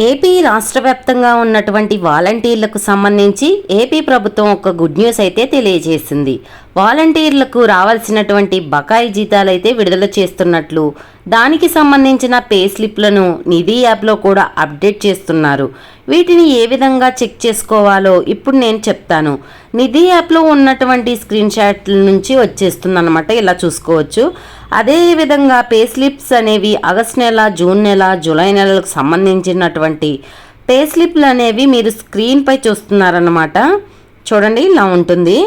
AP రాష్ట్ర వ్యాప్తంగా ఉన్నటువంటి వాలంటీర్లకు సంబంధించి ఏపీ ప్రభుత్వం ఒక గుడ్ న్యూస్ అయితే తెలియజేసింది. వాలంటీర్లకు రావాల్సినటువంటి బకాయి జీతాలు అయితే విడుదల చేస్తున్నట్లు దానికి సంబంధించిన పే స్లిప్లను నిధి యాప్లో కూడా అప్డేట్ చేస్తున్నారు. వీటిని ఏ విధంగా చెక్ చేసుకోవాలో ఇప్పుడు నేను చెప్తాను. నిధి యాప్లో ఉన్నటువంటి స్క్రీన్ షాట్ల నుంచి వచ్చేస్తుందన్నమాట ఇలా చూసుకోవచ్చు. అదే విధంగా పే స్లిప్స్ అనేవి ఆగస్ట్ నెల జూన్ నెల జూలై నెలలకు సంబంధించినటువంటి పే స్లిప్లు అనేవి మీరు స్క్రీన్పై చూస్తున్నారన్నమాట. చూడండి ఇలా ఉంటుంది.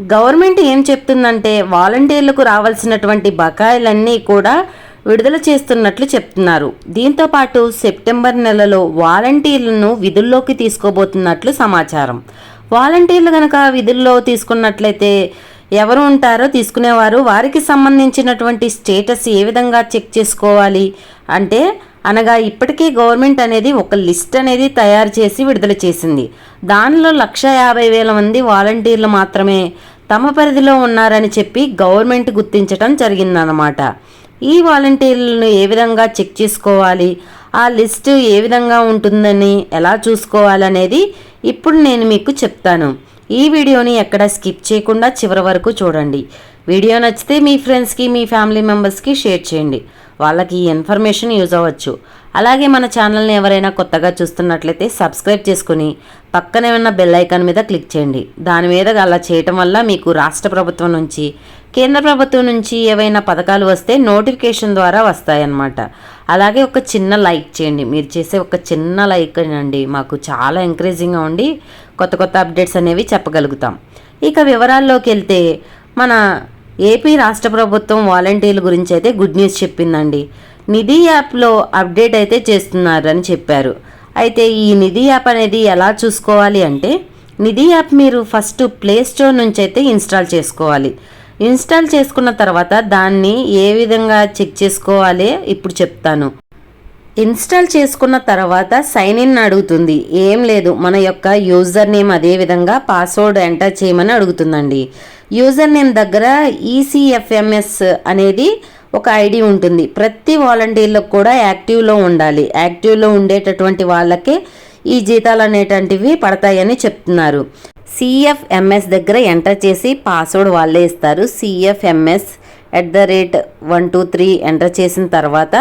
గవర్నమెంట్ ఏం చెప్తుందంటే వాలంటీర్లకు రావాల్సినటువంటి బకాయిలన్నీ కూడా విడుదల చేస్తున్నట్లు చెప్తున్నారు. దీంతో పాటు సెప్టెంబర్ నెలలో వాలంటీర్లను విధుల్లోకి తీసుకోబోతున్నట్లు సమాచారం. వాలంటీర్లు కనుక విధుల్లో తీసుకున్నట్లయితే ఎవరు ఉంటారో తీసుకునేవారు. వారికి సంబంధించినటువంటి స్టేటస్ ఏ విధంగా చెక్ చేసుకోవాలి అంటే అనగా ఇప్పటికీ గవర్నమెంట్ అనేది ఒక లిస్ట్ అనేది తయారు చేసి విడుదల చేసింది. దానిలో లక్ష యాభై వేల మంది వాలంటీర్లు మాత్రమే తమ పరిధిలో ఉన్నారని చెప్పి గవర్నమెంట్ గుర్తించడం జరిగిందన్నమాట. ఈ వాలంటీర్లను ఏ విధంగా చెక్ చేసుకోవాలి? ఆ లిస్టు ఏ విధంగా ఉంటుందని ఎలా చూసుకోవాలనేది ఇప్పుడు నేను మీకు చెప్తాను. ఈ వీడియోని ఎక్కడ స్కిప్ చేయకుండా చివరి వరకు చూడండి. వీడియో నచ్చితే మీ ఫ్రెండ్స్కి మీ ఫ్యామిలీ మెంబర్స్కి షేర్ చేయండి. వాళ్ళకి ఈ ఇన్ఫర్మేషన్ యూజ్ అవ్వచ్చు. అలాగే మన ఛానల్ని ఎవరైనా కొత్తగా చూస్తున్నట్లయితే సబ్స్క్రైబ్ చేసుకుని పక్కనే ఉన్న బెల్ ఐకాన్ మీద క్లిక్ చేయండి. దాని మీద అలా చేయటం వల్ల మీకు రాష్ట్ర ప్రభుత్వం నుంచి కేంద్ర ప్రభుత్వం నుంచి ఏవైనా పథకాలు వస్తే నోటిఫికేషన్ ద్వారా వస్తాయన్నమాట. అలాగే ఒక చిన్న లైక్ చేయండి. మీరు చేసే ఒక చిన్న లైక్ అండి మాకు చాలా ఎంకరేజింగ్గా ఉండి కొత్త కొత్త అప్డేట్స్ అనేవి చెప్పగలుగుతాం. ఇక వివరాల్లోకి వెళ్తే మన ఏపీ రాష్ట్ర ప్రభుత్వం వాలంటీర్ల గురించి అయితే గుడ్ న్యూస్ చెప్పిందండి. నిధి యాప్లో అప్డేట్ అయితే చేస్తున్నారని చెప్పారు. అయితే ఈ నిధి యాప్ అనేది ఎలా చూసుకోవాలి అంటే నిధి యాప్ మీరు ఫస్ట్ ప్లే స్టోర్ నుంచి అయితే ఇన్స్టాల్ చేసుకోవాలి. ఇన్స్టాల్ చేసుకున్న తర్వాత దాన్ని ఏ విధంగా చెక్ చేసుకోవాలి? ఇప్పుడు చెప్తాను. ఇన్స్టాల్ చేసుకున్న తర్వాత సైన్ ఇన్ అడుగుతుంది. ఏం లేదు మన యొక్క యూజర్ నేమ్ అదే విధంగా పాస్వర్డ్ ఎంటర్ చేయమని అడుగుతుందండి. యూజర్ నేమ్ దగ్గర ఈసీఎఫ్ఎంఎస్ అనేది ఒక ఐడి ఉంటుంది. ప్రతి వాలంటీర్లకు కూడా యాక్టివ్లో ఉండాలి. యాక్టివ్లో ఉండేటటువంటి వాళ్ళకే ఈ జీతాలు అనేటువంటివి పడతాయని చెప్తున్నారు. సిఎఫ్ఎంఎస్ దగ్గర ఎంటర్ చేసి పాస్వర్డ్ వాళ్ళే ఇస్తారు. CFMS at the rate one two three enter చేసిన తర్వాత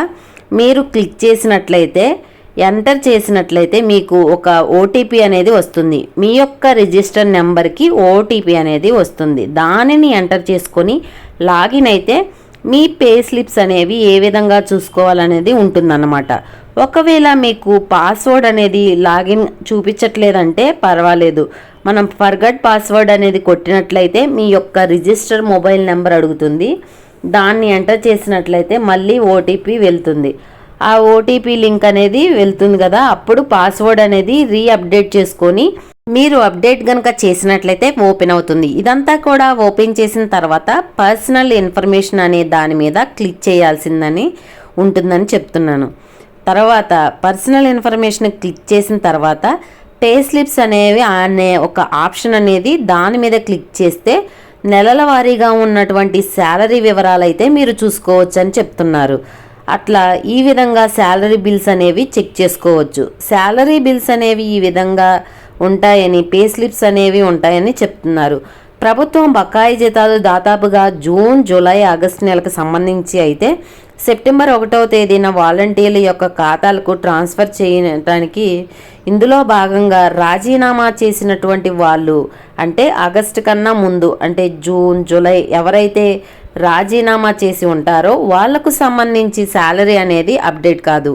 మీరు క్లిక్ చేసినట్లయితే ఎంటర్ చేసినట్లయితే మీకు ఒక ఓటీపీ అనేది వస్తుంది. మీ యొక్క రిజిస్టర్ నెంబర్కి ఓటీపీ అనేది వస్తుంది. దానిని ఎంటర్ చేసుకొని లాగిన్ అయితే మీ పే స్లిప్స్ అనేవి ఏ విధంగా చూసుకోవాలనేది ఉంటుందన్నమాట. ఒకవేళ మీకు పాస్వర్డ్ అనేది లాగిన్ చూపించట్లేదంటే పర్వాలేదు. మనం ఫర్గట్ పాస్వర్డ్ అనేది కొట్టినట్లయితే మీ యొక్క రిజిస్టర్ మొబైల్ నెంబర్ అడుగుతుంది. దాన్ని ఎంటర్ చేసినట్లయితే మళ్ళీ ఓటీపీ వెళ్తుంది. ఆ ఓటీపీ లింక్ అనేది వెళ్తుంది కదా అప్పుడు పాస్వర్డ్ అనేది రీ అప్డేట్ చేసుకొని మీరు అప్డేట్ కనుక చేసినట్లయితే ఓపెన్ అవుతుంది. ఇదంతా కూడా ఓపెన్ చేసిన తర్వాత పర్సనల్ ఇన్ఫర్మేషన్ అనే దాని మీద క్లిక్ చేయాల్సిందని ఉంటుందని చెప్తున్నాను. తర్వాత పర్సనల్ ఇన్ఫర్మేషన్ క్లిక్ చేసిన తర్వాత పే స్లిప్స్ అనేవి అనే ఒక ఆప్షన్ అనేది దాని మీద క్లిక్ చేస్తే నెలల వారీగా ఉన్నటువంటి శాలరీ వివరాలు అయితే మీరు చూసుకోవచ్చని చెప్తున్నారు. అట్లా ఈ విధంగా శాలరీ బిల్స్ అనేవి చెక్ చేసుకోవచ్చు. శాలరీ బిల్స్ అనేవి ఈ విధంగా ఉంటాయని పే స్లిప్స్ అనేవి ఉంటాయని చెప్తున్నారు. ప్రభుత్వం బకాయి జీతాలు దాదాపుగా జూన్ జూలై ఆగస్టు నెలకు సంబంధించి అయితే సెప్టెంబర్ ఒకటవ తేదీన వాలంటీర్ల యొక్క ఖాతాలకు ట్రాన్స్ఫర్ చేయడానికి ఇందులో భాగంగా రాజీనామా చేసినటువంటి వాళ్ళు అంటే ఆగస్టు కన్నా ముందు అంటే జూన్ జూలై ఎవరైతే రాజీనామా చేసి ఉంటారో వాళ్ళకు సంబంధించి శాలరీ అనేది అప్డేట్ కాదు.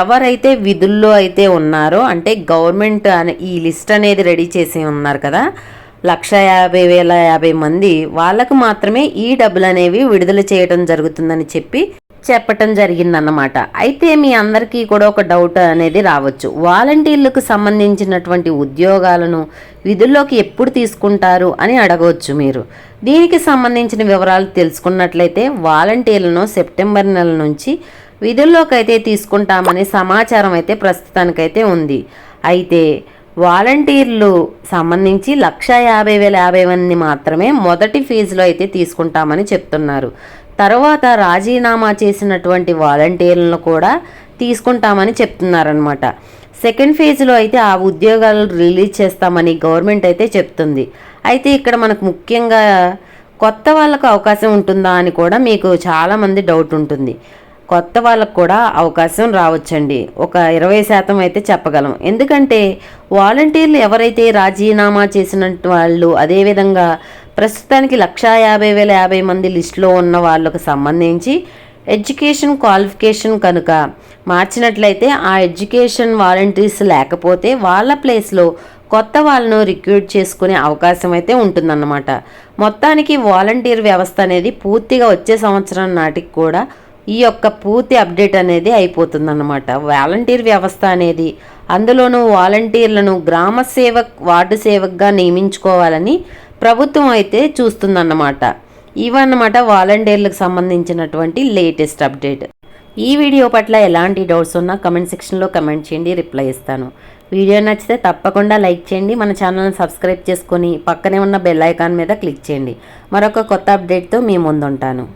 ఎవరైతే విధుల్లో అయితే ఉన్నారో అంటే గవర్నమెంట్ అనే ఈ లిస్ట్ అనేది రెడీ చేసి ఉన్నారు కదా లక్ష యాభై వేల యాభై మంది వాళ్ళకు మాత్రమే ఈ డబ్బులు అనేవి విడుదల చేయడం జరుగుతుందని చెప్పి చెప్పటం జరిగిందన్నమాట. అయితే మీ అందరికీ కూడా ఒక డౌట్ అనేది రావచ్చు. వాలంటీర్లకు సంబంధించినటువంటి ఉద్యోగాలను విధుల్లోకి ఎప్పుడు తీసుకుంటారు అని అడగవచ్చు మీరు. దీనికి సంబంధించిన వివరాలు తెలుసుకున్నట్లయితే వాలంటీర్లను సెప్టెంబర్ నెల నుంచి విధుల్లోకి అయితే తీసుకుంటామని సమాచారం అయితే ప్రస్తుతానికైతే ఉంది. అయితే వాలంటీర్లు సంబంధించి లక్ష యాభై వేల యాభై మంది మాత్రమే మొదటి ఫీజులో అయితే తీసుకుంటామని చెప్తున్నారు. తర్వాత రాజీనామా చేసినటువంటి వాలంటీర్లను కూడా తీసుకుంటామని చెప్తున్నారనమాట సెకండ్ ఫేజ్లో అయితే ఆ ఉద్యోగాలు రిలీజ్ చేస్తామని గవర్నమెంట్ అయితే చెప్తుంది. అయితే ఇక్కడ మనకు ముఖ్యంగా కొత్త వాళ్ళకు అవకాశం ఉంటుందా అని కూడా మీకు చాలామంది డౌట్ ఉంటుంది. కొత్త వాళ్ళకు కూడా అవకాశం రావచ్చండి. ఒక ఇరవై శాతం అయితే చెప్పగలం. ఎందుకంటే వాలంటీర్లు ఎవరైతే రాజీనామా చేసిన వాళ్ళు అదేవిధంగా ప్రస్తుతానికి లక్షా యాభై వేల యాభై మంది లిస్టులో ఉన్న వాళ్ళకు సంబంధించి ఎడ్యుకేషన్ క్వాలిఫికేషన్ కనుక మార్చినట్లయితే ఆ ఎడ్యుకేషన్ వాలంటీర్స్ లేకపోతే వాళ్ళ ప్లేస్లో కొత్త వాళ్ళను రిక్రూట్ చేసుకునే అవకాశం అయితే ఉంటుందన్నమాట. మొత్తానికి వాలంటీర్ వ్యవస్థ అనేది పూర్తిగా వచ్చే సంవత్సరం నాటికి కూడా ఈ యొక్క పూర్తి అప్డేట్ అనేది అయిపోతుందన్నమాట. వాలంటీర్ వ్యవస్థ అనేది అందులోనూ వాలంటీర్లను గ్రామ సేవక్ వార్డు సేవక్గా నియమించుకోవాలని ప్రభుత్వం అయితే చూస్తుందన్నమాట. ఇవన్నమాట వాలంటీర్లకు సంబంధించినటువంటి లేటెస్ట్ అప్డేట్. ఈ వీడియో పట్ల ఎలాంటి డౌట్స్ ఉన్నా కమెంట్ సెక్షన్లో కమెంట్ చేయండి రిప్లై ఇస్తాను. వీడియో నచ్చితే తప్పకుండా లైక్ చేయండి మన ఛానల్ని సబ్స్క్రైబ్ చేసుకొని పక్కనే ఉన్న బెల్ ఐకాన్ మీద క్లిక్ చేయండి. మరొక కొత్త అప్డేట్తో మీ ముందుంటాను.